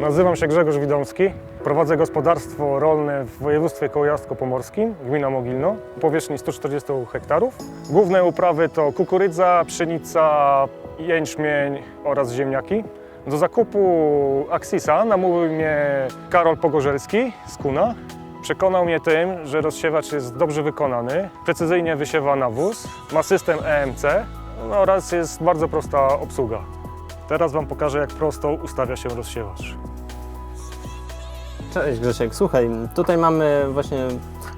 Nazywam się Grzegorz Widomski. Prowadzę gospodarstwo rolne w województwie kołojarsko-pomorskim, gmina Mogilno, powierzchni 140 hektarów. Główne uprawy to kukurydza, pszenica, jęczmień oraz ziemniaki. Do zakupu Axisa namówił mnie Karol Pogorzelski z Kuna. Przekonał mnie tym, że rozsiewacz jest dobrze wykonany, precyzyjnie wysiewa nawóz, ma system EMC no oraz jest bardzo prosta obsługa. Teraz Wam pokażę, jak prosto ustawia się rozsiewacz. Cześć Grzesiek, słuchaj, tutaj mamy właśnie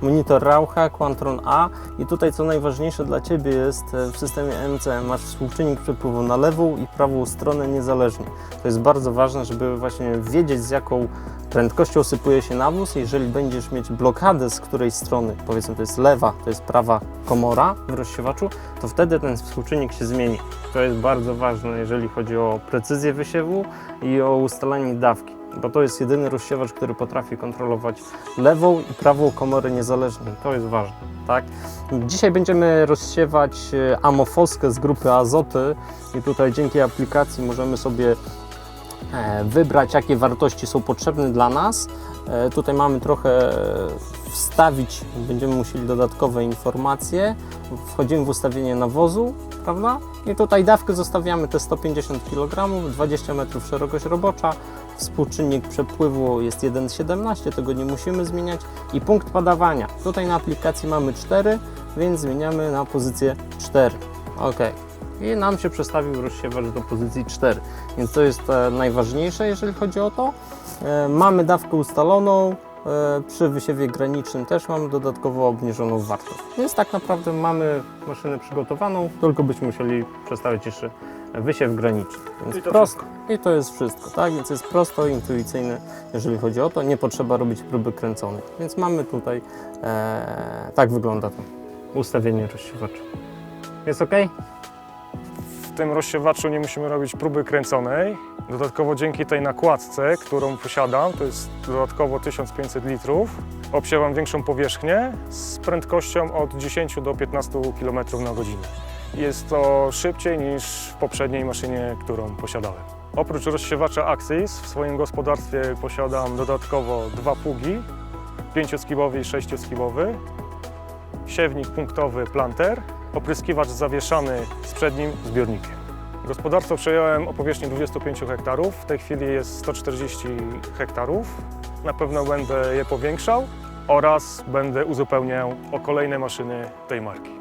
monitor Raucha Quantron A i tutaj co najważniejsze dla Ciebie jest e, w systemie MC masz współczynnik przepływu na lewą i prawą stronę niezależnie. To jest bardzo ważne, żeby właśnie wiedzieć z jaką prędkością sypuje się nawóz. Jeżeli będziesz mieć blokadę z której strony, powiedzmy to jest lewa, to jest prawa komora w rozsiewaczu, to wtedy ten współczynnik się zmieni. To jest bardzo ważne, jeżeli chodzi o precyzję wysiewu i o ustalanie dawki bo to jest jedyny rozsiewacz, który potrafi kontrolować lewą i prawą komorę niezależnie. To jest ważne, tak? Dzisiaj będziemy rozsiewać e, amofoskę z grupy Azoty i tutaj dzięki aplikacji możemy sobie wybrać, jakie wartości są potrzebne dla nas. E, Tutaj mamy trochę wstawić, będziemy musieli dodatkowe informacje. Wchodzimy w ustawienie nawozu, prawda? I tutaj dawkę zostawiamy te 150 kg, 20 metrów szerokość robocza. Współczynnik przepływu jest 1,17, tego nie musimy zmieniać. I punkt podawania. Tutaj na aplikacji mamy 4, więc zmieniamy na pozycję 4. OK. I nam się przestawił rozsiewacz do pozycji 4. Więc to jest e, najważniejsze, jeżeli chodzi o to. E, mamy dawkę ustaloną. E, przy wysiewie granicznym też mamy dodatkowo obniżoną wartość. Więc tak naprawdę mamy maszynę przygotowaną, tylko byśmy musieli przestawić jeszcze wysiew graniczny. Więc I to prosto. I to jest wszystko, tak? Więc jest prosto, intuicyjne, jeżeli chodzi o to. Nie potrzeba robić próby kręconej. Więc mamy tutaj, e, tak wygląda to ustawienie rozsiewacza. Jest ok? Tym rozsiewaczu nie musimy robić próby kręconej. Dodatkowo dzięki tej nakładce, którą posiadam, to jest dodatkowo 1500 litrów, obsiewam większą powierzchnię z prędkością od 10 do 15 km na godzinę. Jest to szybciej niż w poprzedniej maszynie, którą posiadałem. Oprócz rozsiewacza Axis w swoim gospodarstwie posiadam dodatkowo dwa pługi, 5-skibowy i 6-skibowy, siewnik punktowy planter, opryskiwacz zawieszany z przednim zbiornikiem. Gospodarstwo przejąłem o powierzchni 25 hektarów, w tej chwili jest 140 hektarów. Na pewno będę je powiększał oraz będę uzupełniał o kolejne maszyny tej marki.